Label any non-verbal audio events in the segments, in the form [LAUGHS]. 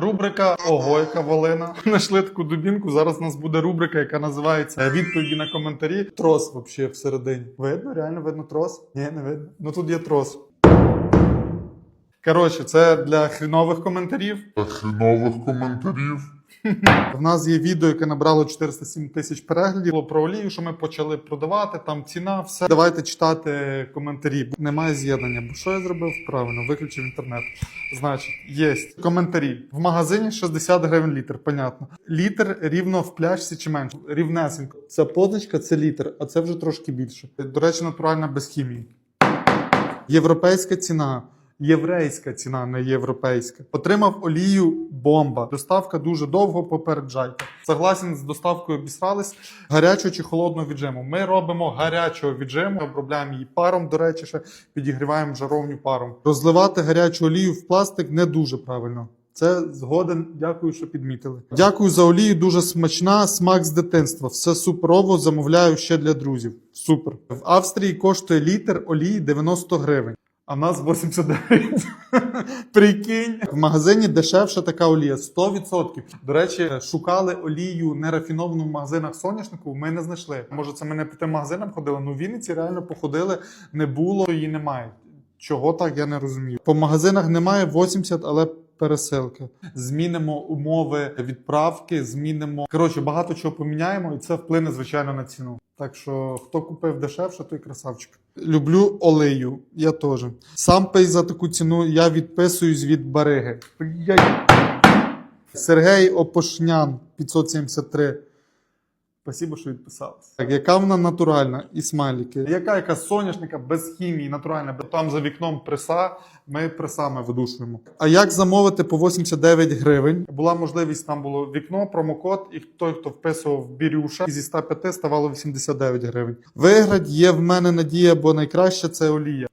Рубрика Ого, яка волина. [LAUGHS] Нашли таку дубінку. Зараз у нас буде рубрика, яка називається Відповіді на коментарі. Трос взагалі всередині. Видно? Реально видно трос? Ні, не видно. Ну тут є трос. Коротше, це для хрінових коментарів. хренових коментарів. [LAUGHS] В нас є відео, яке набрало 407 тисяч переглядів про олію, що ми почали продавати, там ціна, все. Давайте читати коментарі. Немає з'єднання. Бо що я зробив правильно? Виключив інтернет. Значить, є коментарі. В магазині 60 гривень літр, понятно. Літр рівно в пляшці чи менше. Рівнесенько. Ця позначка це літр, а це вже трошки більше. До речі, натуральна без хімії. Європейська ціна. Єврейська ціна, не європейська. Отримав олію бомба. Доставка дуже довго, попереджайте. Согласен з доставкою обісрались. Гарячого чи холодного віджиму. Ми робимо гарячого віджиму, обробляємо її паром, до речі, ще підігріваємо жаровню паром. Розливати гарячу олію в пластик не дуже правильно. Це згоден. Дякую, що підмітили. Дякую за олію. Дуже смачна. Смак з дитинства. Все суперово. Замовляю ще для друзів. Супер. В Австрії коштує літр олії 90 гривень. А нас 89. [LAUGHS] Прикинь. В магазині дешевша така олія 100%. До речі, шукали олію нерафіновану в магазинах соняшнику. Ми не знайшли. Може, це ми не по тим магазинам ходили. Ну в Вінниці реально походили, не було, її немає. Чого так, я не розумію. По магазинах немає 80, але пересилки. Змінимо умови відправки, змінимо. Коротше, багато чого поміняємо, і це вплине, звичайно, на ціну. Так що, хто купив дешевше, той красавчик. Люблю олею, я теж. Сам пей за таку ціну, я відписуюсь від бариги. Сергій Опошнян 573. Спасибо, що відписалися. Так, яка вона натуральна і смайлики. Яка яка соняшника без хімії, натуральна. Бо Там за вікном преса, ми пресами видушуємо. А як замовити по 89 гривень? Була можливість, там було вікно, промокод, і той, хто вписував бірюша, і зі 105 ставало 89 гривень. Виграть є в мене надія, бо найкраще це олія.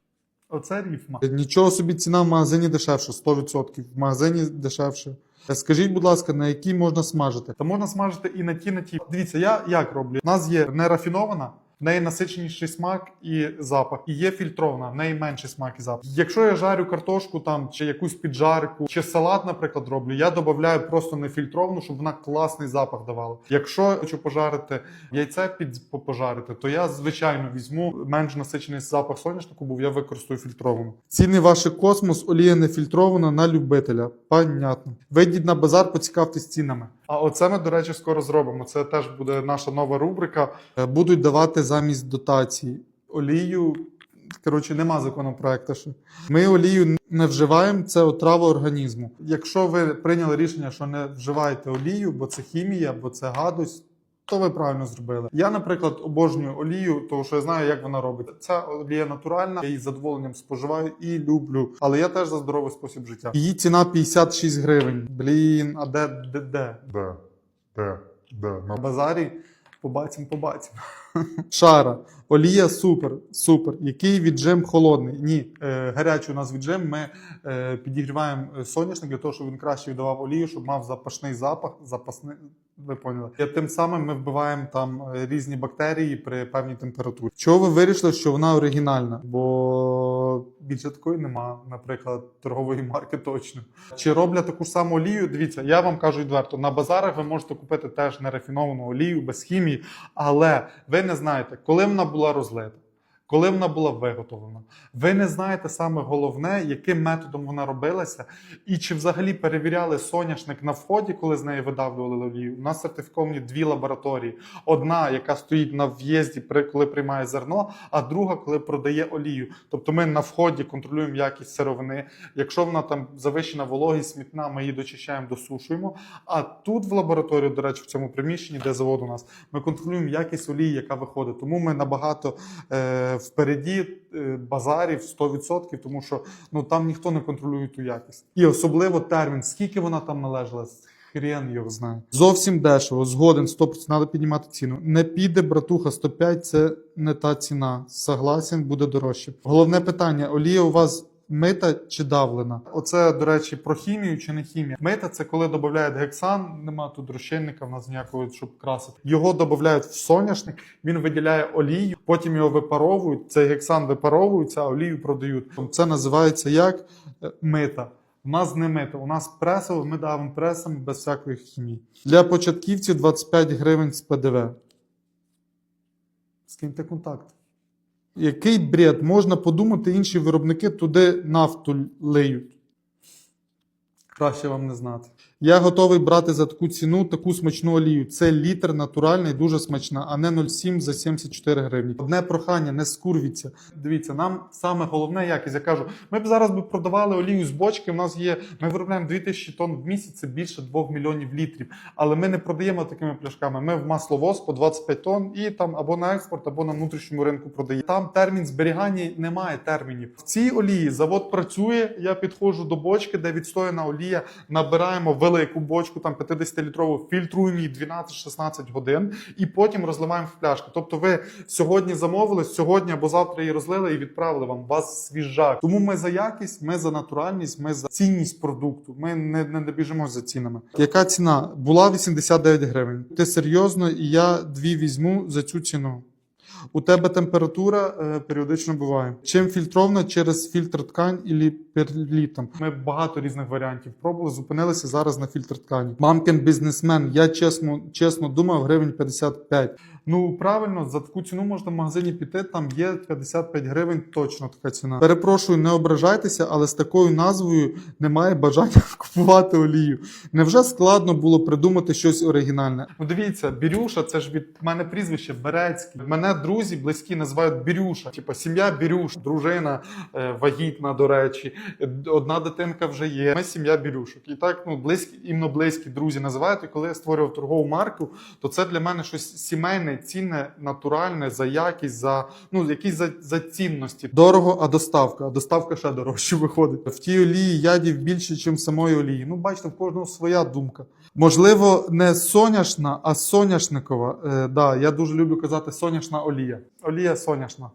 Оце ріфма. Нічого собі ціна в магазині дешевше, 100%. В магазині дешевше. Скажіть, будь ласка, на які можна смажити? Та можна смажити і на ті, на ті. Дивіться, я як роблю? У нас є нерафінована, в неї насиченіший смак і запах, і є фільтрована, в неї менший смак і запах. Якщо я жарю картошку там чи якусь піджарку, чи салат, наприклад, роблю, я додаю просто нефільтровану, щоб вона класний запах давала. Якщо хочу пожарити яйце під пожарити, то я звичайно візьму менш насичений запах соняшнику, бо я використовую фільтровану. Ціни ваші космос, олія не фільтрована на любителя. Понятно. Вийдіть на базар, поцікавтесь цінами. А оце ми, до речі, скоро зробимо. Це теж буде наша нова рубрика. Е, Будуть давати замість дотації олію. Коротше, нема законопроекту. ще. Ми олію не вживаємо, це отрава організму. Якщо ви прийняли рішення, що не вживаєте олію, бо це хімія, бо це гадость. То ви правильно зробили. Я, наприклад, обожнюю олію, тому що я знаю, як вона робить. Ця олія натуральна, я її з задоволенням споживаю і люблю. Але я теж за здоровий спосіб життя. Її ціна 56 гривень. Блін, а де де? де? Де? Де? Де? На На базарі побачимо, побачимо. [LAUGHS] Шара. Олія супер, супер. Який віджим холодний? Ні, е, гарячий у нас віджим. Ми е, підігріваємо е, соняшник для того, щоб він краще віддавав олію, щоб мав запашний запах, запасний. Ви поняли. І тим самим ми вбиваємо там е, різні бактерії при певній температурі. Чого ви вирішили, що вона оригінальна? Бо більше такої нема, наприклад, торгової марки точно. Чи роблять таку саму олію? Дивіться, я вам кажу відверто, на базарах ви можете купити теж нерафіновану олію без хімії, але ви не знаєте, коли вона була розлита. Коли вона була виготовлена, ви не знаєте саме головне, яким методом вона робилася, і чи взагалі перевіряли соняшник на вході, коли з неї видавлювали олію. У нас сертифіковані дві лабораторії: одна, яка стоїть на в'їзді, коли приймає зерно, а друга, коли продає олію. Тобто ми на вході контролюємо якість сировини. Якщо вона там завищена вологість, смітна, ми її дочищаємо, досушуємо. А тут в лабораторії, до речі, в цьому приміщенні, де завод у нас, ми контролюємо якість олії, яка виходить. Тому ми набагато е, впереді е, базарів 100%, тому що ну там ніхто не контролює ту якість. І особливо термін, скільки вона там належала. Хрен його знає. Зовсім дешево, згоден, 100%, треба піднімати ціну. Не піде, братуха, 105 це не та ціна. Согласен, буде дорожче. Головне питання: олія у вас мита чи давлена? Оце, до речі, про хімію чи не хімія. Мита це коли додають гексан, нема тут розчинника, в нас ніякого, щоб красити. Його додають в соняшник, він виділяє олію, потім його випаровують. Цей гексан випаровується, а олію продають. Це називається як Е, мита. У нас не мито, у нас пресово, ми давимо пресом без всякої хімії. Для початківців 25 гривень з ПДВ. Скиньте контакт. Який бред? Можна подумати, інші виробники туди нафту лиють. Краще вам не знати. Я готовий брати за таку ціну таку смачну олію. Це літр натуральний, дуже смачна, а не 0,7 за 74 гривні. Одне прохання, не скурвіться. Дивіться, нам саме головне якість. Я кажу, ми б зараз би продавали олію з бочки. У нас є, ми виробляємо 2000 тонн в місяць, це більше 2 мільйонів літрів. Але ми не продаємо такими пляшками. Ми в масловоз по 25 тонн і там або на експорт, або на внутрішньому ринку продаємо. Там термін зберігання немає термінів. В цій олії завод працює. Я підходжу до бочки, де відстояна олія. Набираємо велику бочку, там 50-літрову, фільтруємо її 12-16 годин і потім розливаємо в пляшки. Тобто, ви сьогодні замовили, сьогодні або завтра її розлили і відправили вам. Вас свіжак. Тому ми за якість, ми за натуральність, ми за цінність продукту. Ми не, не, не біжимо за цінами. Яка ціна? Була 89 гривень. Ти серйозно, і я дві візьму за цю ціну. У тебе температура е, періодично буває. Чим фільтрована через фільтр ткань і перлітом. Ми багато різних варіантів пробували, зупинилися зараз на фільтр ткані. Мамкин бізнесмен. Я чесно, чесно думав, гривень 55. Ну правильно, за таку ціну можна в магазині піти. Там є 55 гривень, точно така ціна. Перепрошую, не ображайтеся, але з такою назвою немає бажання [LAUGHS] купувати олію. Невже складно було придумати щось оригінальне? Ну дивіться, Бірюша, це ж від мене прізвище Берецький. Мене друзі близькі називають Бірюша. Типа сім'я Бірюш, дружина е, вагітна, до речі, одна дитинка вже є. Ми сім'я Бірюшок. І так ну близькі, іменно близькі друзі називають. І коли я створював торгову марку, то це для мене щось сімейне, цінне, натуральне, за якість, за ну якісь за, за цінності. Дорого, а доставка. А доставка ще дорожче виходить. В тій олії ядів більше, ніж самої олії. Ну, бачите, в кожного своя думка. Можливо, не соняшна, а соняшникова. Е, да, я дуже люблю казати соняшна олія. Олія соняшна.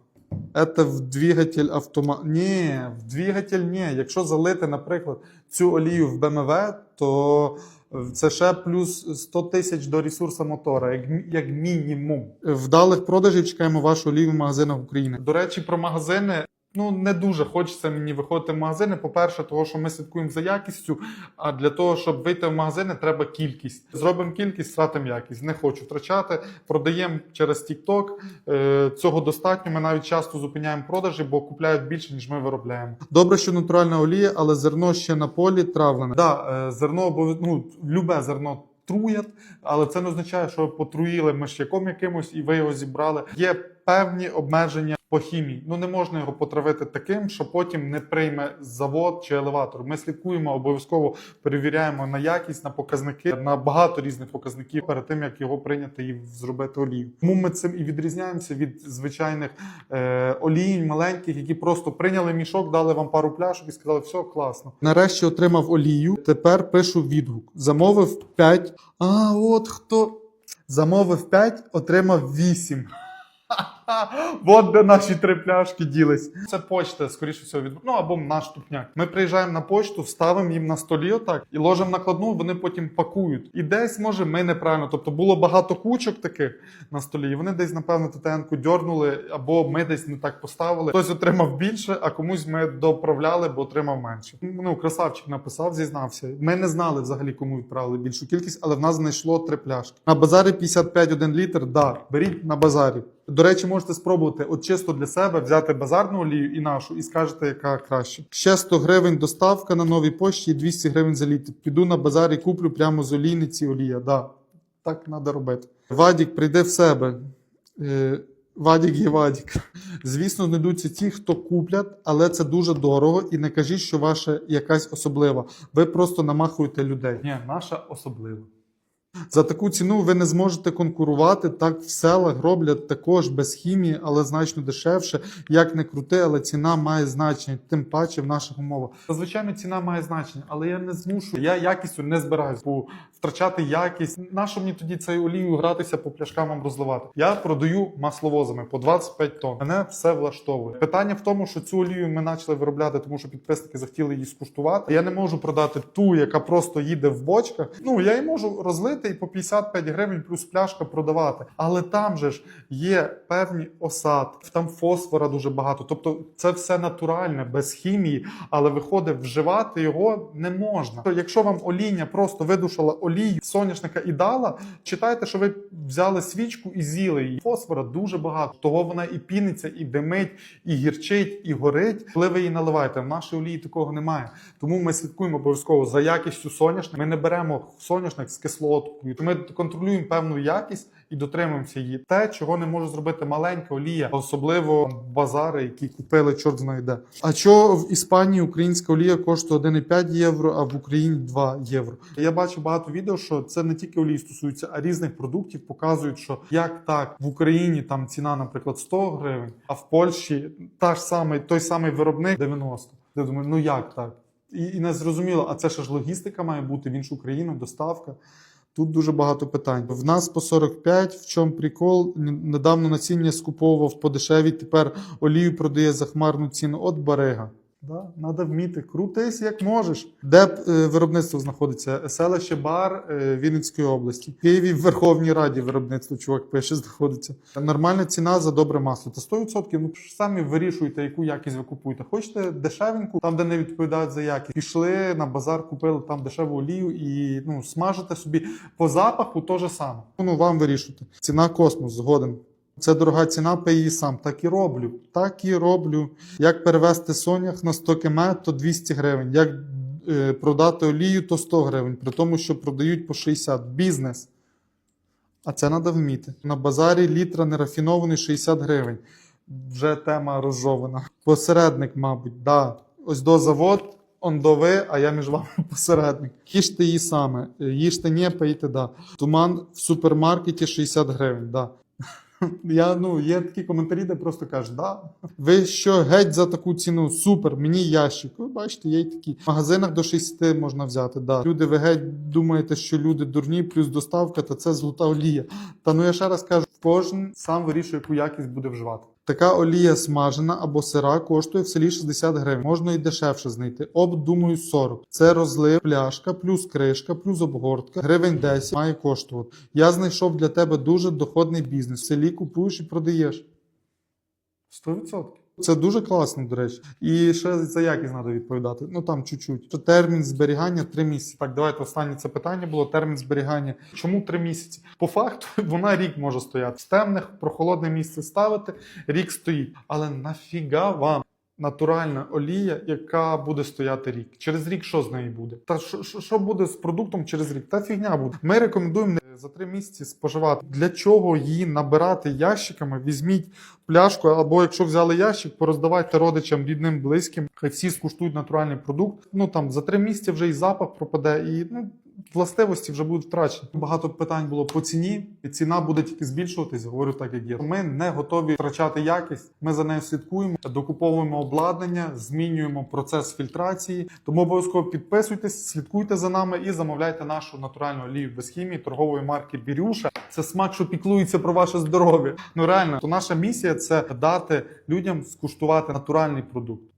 Это в двигатель автомат. Ні, в двигатель ні. Якщо залити, наприклад, цю олію в БМВ, то це ще плюс 100 тисяч до ресурсу мотора, як, як мінімум. Вдалих продажів чекаємо вашу олію в магазинах України. До речі, про магазини. Ну, не дуже хочеться мені виходити в магазини. По-перше, того, що ми слідкуємо за якістю. А для того, щоб вийти в магазини, треба кількість. Зробимо кількість, стратимо якість. Не хочу втрачати. Продаємо через TikTok. Е, Цього достатньо. Ми навіть часто зупиняємо продажі, бо купляють більше, ніж ми виробляємо. Добре, що натуральна олія, але зерно ще на полі травлене. Да, е, зерно ну, любе зерно. Труять, але це не означає, що потруїли миш'яком якимось і ви його зібрали. Є певні обмеження по хімії. Ну не можна його потравити таким, що потім не прийме завод чи елеватор. Ми слідкуємо, обов'язково перевіряємо на якість, на показники, на багато різних показників перед тим, як його прийняти і зробити олію. Тому ми цим і відрізняємося від звичайних е, олійн маленьких, які просто прийняли мішок, дали вам пару пляшок і сказали, все класно. Нарешті отримав олію. Тепер пишу відгук. Замовив 5. А от хто замовив 5, отримав 8. [LAUGHS] От де наші три пляшки ділись. Це почта, скоріше всього, від ну або наш тупняк. Ми приїжджаємо на почту, ставимо їм на столі отак і ложимо накладну, вони потім пакують. І десь, може, ми неправильно. Тобто було багато кучок таких на столі, і вони десь, напевно, ТТН-ку дьорнули, або ми десь не так поставили. Хтось отримав більше, а комусь ми доправляли, бо отримав менше. Ну, красавчик написав, зізнався. Ми не знали взагалі, кому відправили більшу кількість, але в нас знайшло три пляшки. На базарі 55 1 літр. Да, беріть на базарі. До речі, можете спробувати от чисто для себе взяти базарну олію і нашу, і скажете, яка краще. Ще 100 гривень доставка на новій пошті і 200 гривень за літр. Піду на базар і куплю прямо з олійниці олія. Да, так треба робити. Вадік, прийде в себе. Е, Вадік є Вадік. Звісно, знайдуться ті, хто куплять, але це дуже дорого. І не кажіть, що ваша якась особлива. Ви просто намахуєте людей. Ні, наша особлива. За таку ціну ви не зможете конкурувати. Так в селах роблять також без хімії, але значно дешевше. Як не крути, але ціна має значення, тим паче в наших умовах. Звичайно, ціна має значення, але я не змушую. Я якістю не збираюсь, бо втрачати якість. Нащо мені тоді цією олією гратися по пляшкам розливати? Я продаю масловозами по 25 тонн. Мене все влаштовує. Питання в тому, що цю олію ми почали виробляти, тому що підписники захотіли її скуштувати. Я не можу продати ту, яка просто їде в бочках. Ну я її можу розлити будете і по 55 гривень плюс пляшка продавати. Але там же ж є певні осадки, там фосфора дуже багато. Тобто це все натуральне, без хімії, але виходить, вживати його не можна. Якщо вам олійня просто видушила олію соняшника і дала, читайте, що ви взяли свічку і з'їли її. Фосфора дуже багато. Того вона і піниться, і димить, і гірчить, і горить. Коли ви її наливаєте, в нашій олії такого немає. Тому ми слідкуємо обов'язково за якістю соняшника. Ми не беремо соняшник з кислоткою. Ми контролюємо певну якість і дотримуємося її. Те, чого не може зробити маленька олія, особливо базари, які купили чорт знає де. А що в Іспанії українська олія коштує 1,5 євро, а в Україні 2 євро? Я бачу багато відео, що це не тільки олії стосується, а різних продуктів показують, що як так в Україні там ціна, наприклад, 100 гривень, а в Польщі та ж самий той самий виробник 90. Я думаю, ну як так? І, і не зрозуміло, а це ж логістика має бути в іншу країну, доставка. Тут дуже багато питань. В нас по 45, в чому прикол? Недавно насіння скуповував по дешевій, тепер олію продає за хмарну ціну. От барига. Да, треба вміти крутись як можеш. Де е, виробництво знаходиться? Селище Бар е, Вінницької області. В Києві в Верховній Раді виробництво, чувак пише, знаходиться. Нормальна ціна за добре масло. Та 100%. Ну самі вирішуєте, яку якість ви купуєте. Хочете дешевеньку, там, де не відповідають за якість. Пішли на базар, купили там дешеву олію і ну, смажите собі по запаху то же саме. Ну вам вирішуйте. Ціна космос, згоден. Це дорога ціна, пий її сам. Так і роблю. Так і роблю. Як перевести сонях на 100 км, то 200 гривень. Як е, продати олію, то 100 гривень. При тому, що продають по 60. Бізнес. А це треба вміти. На базарі літра нерафінований 60 гривень. Вже тема розжована. Посередник, мабуть, да. Ось до завод, он до ви, а я між вами [LAUGHS] посередник. Їжте її саме. Їжте ні, пийте, да. Туман в супермаркеті 60 гривень, да. Я, ну, є такі коментарі, де просто кажуть, да. Ви що, геть за таку ціну? Супер, мені ящик. Ви бачите, є й такі. В магазинах до 60 можна взяти. Да. Люди, ви геть думаєте, що люди дурні, плюс доставка, та це золота олія. Та ну я ще раз кажу, кожен сам вирішує, яку якість буде вживати. Така олія смажена або сира коштує в селі 60 гривень. Можна і дешевше знайти. Об, думаю, 40. Це розлив, пляшка, плюс кришка, плюс обгортка. Гривень 10 має коштувати. Я знайшов для тебе дуже доходний бізнес. В селі купуєш і продаєш. 100%. Це дуже класно, до речі. І ще за якість треба відповідати. Ну там чуть-чуть. Термін зберігання 3 місяці. Так, давайте останнє це питання було. Термін зберігання. Чому 3 місяці? По факту [LAUGHS] вона рік може стояти. З темних прохолодне місце ставити, рік стоїть. Але нафіга вам? Натуральна олія, яка буде стояти рік. Через рік що з нею буде? Та що, що буде з продуктом через рік? Та фігня буде. Ми рекомендуємо не за три місяці споживати. Для чого її набирати ящиками? Візьміть пляшку, або якщо взяли ящик, пороздавайте родичам, рідним, близьким. Хай всі скуштують натуральний продукт. Ну там за три місяці вже і запах пропаде, і ну. Властивості вже будуть втрачені. Багато питань було по ціні, і ціна буде тільки збільшуватись. Говорю так, як є. Ми не готові втрачати якість. Ми за нею слідкуємо, докуповуємо обладнання, змінюємо процес фільтрації. Тому обов'язково підписуйтесь, слідкуйте за нами і замовляйте нашу натуральну олію без хімії торгової марки Бірюша. Це смак, що піклується про ваше здоров'я. Ну реально, то наша місія це дати людям скуштувати натуральний продукт.